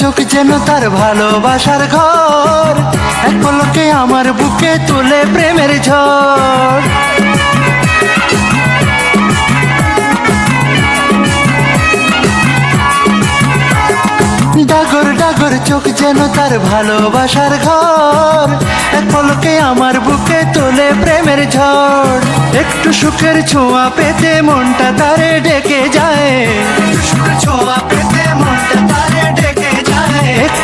চোখ যেন তার ভালোবাসার ঘর। এক পলকে আমার বুকে তুলে প্রেমের ঝড়। ডাগর ডাগর চোখ যেন তার ভালোবাসার ঘর। এক পলকে আমার বুকে তোলে প্রেমের ঝড়। একটু সুখের ছোঁয়া পেতে মনটা তারে ডেকে যায়। ছোঁয়া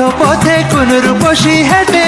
পথে কোন রূপসী হেঁটে